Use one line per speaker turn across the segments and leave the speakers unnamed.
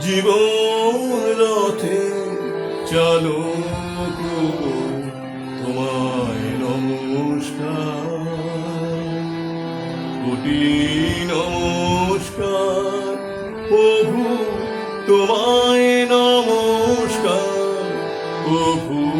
জীবন রথে চলো তোমায় নমস্কার। কোটি নমস্কার প্রভু তোমায় নমস্কার প্রভু।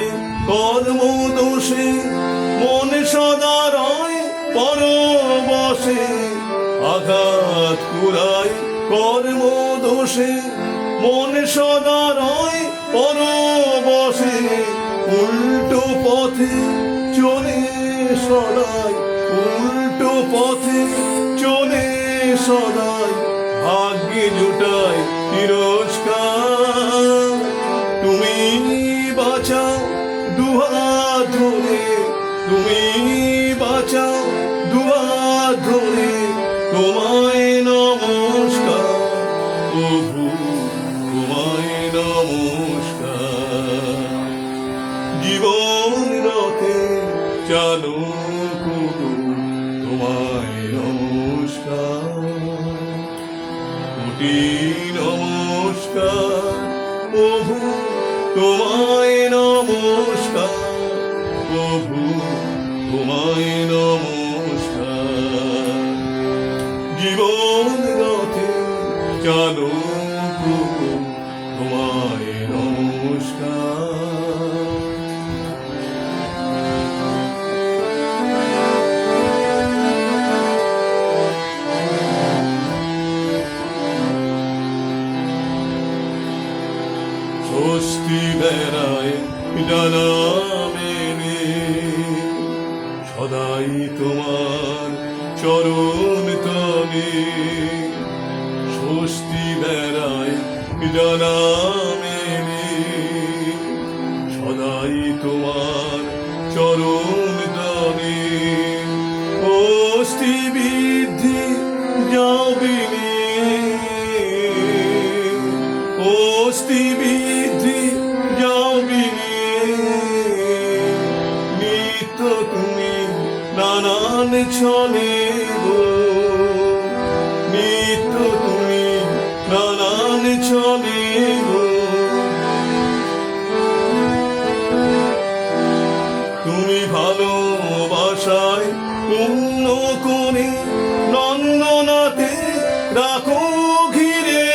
কুড়ায় কর্ম দোষে মন সদা রয়, পরবশে আঘাত কুড়ায় কর্ম দোষে মন সদা রয়, পরবশে উল্টো পথে চলে সদাই, উল্টো পথে চলে সদাই, ভাগ্যে জুটায় তিরস্কার ধরে, তুমি বাঁচাও দুহাত ধরে, তোমায় নমস্কার, প্রভু, তোমায় নমস্কার। জীবন রথে চালু প্রভু তোমায় নমস্কার। কোটি নমস্কার, প্রভু, তোমায় নমস্কার। স্বস্তি বেড়ায় ডানা মেলে সদাই তোমার চরণ তলে স্বস্তি বেড়ায় ডানা মেলে সদাই তোমার চরণ তলে অস্থি বৃদ্ধি যাবিনি। অস্থি ছলে গো। নিত্য তুমি ছলে গো। তুমি ভালোবাসায় পূর্ণ করে নন্দনাতে রাখো ঘিরে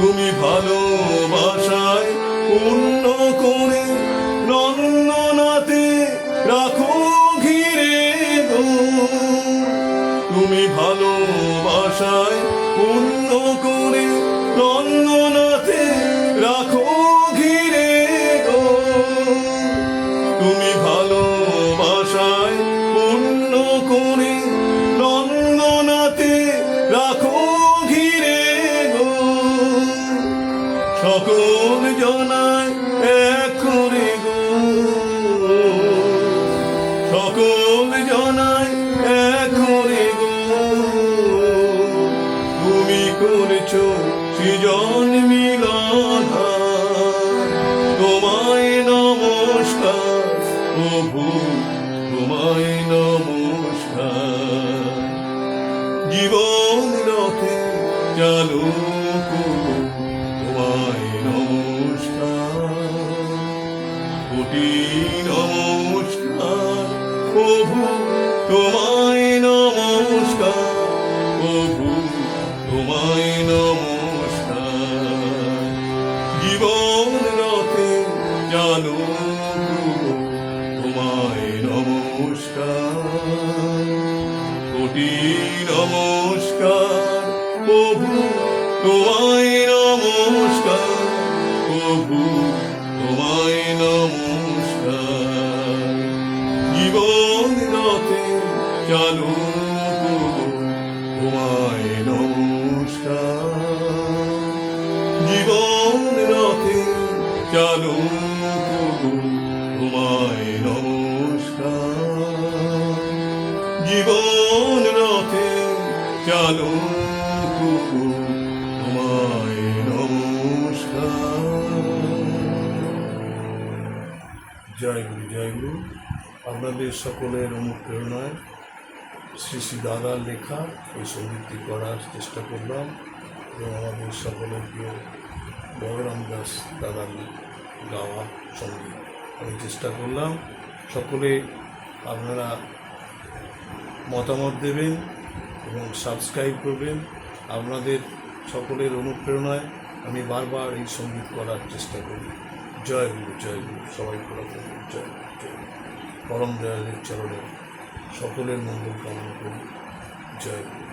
তুমি ভালোবাসায় পূর্ণ করে তুমি ভালোবাসায় পূর্ণ করে নন্দনাতে রাখো ঘিরে গো। সকল জনায় এক করে গো। সকল জনায় এক করে গো। তুমি করেছ সৃজন জীবন রথে চালু তোমায় নমস্কার। কোটি নমস্কার। প্রভু তোমায় তোমায় নমস্কার, প্রভু, তোমায় নমস্কার। জীবন রথে চালু তোমায় নমস্কার। জীবন রথে চালু জীবন রথে চালু তোমায় জয় গুরু জয় গুরু। আপনাদের সকলের অনুপ্রেরণায় শ্রী শ্রী দাদার লেখা এই সঙ্গীতটি করার চেষ্টা করলাম এবং আমাদের সকলের প্রিয় বলরাম দাস দাদার গাওয়া সংগীত। আমি চেষ্টা করলাম সকলে আপনারা মতামত দেবেন এবং সাবস্ক্রাইব করবেন। আপনাদের সকলের অনুপ্রেরণায় আমি বারবার এই সংগীত করার চেষ্টা করি। জয় গুরু জয় গুরু সবাই করা করুন জয় গুরু, জয় গুরু। পরম দয়ালের চরণে সকলের মঙ্গল কামনা করি জয় গুরু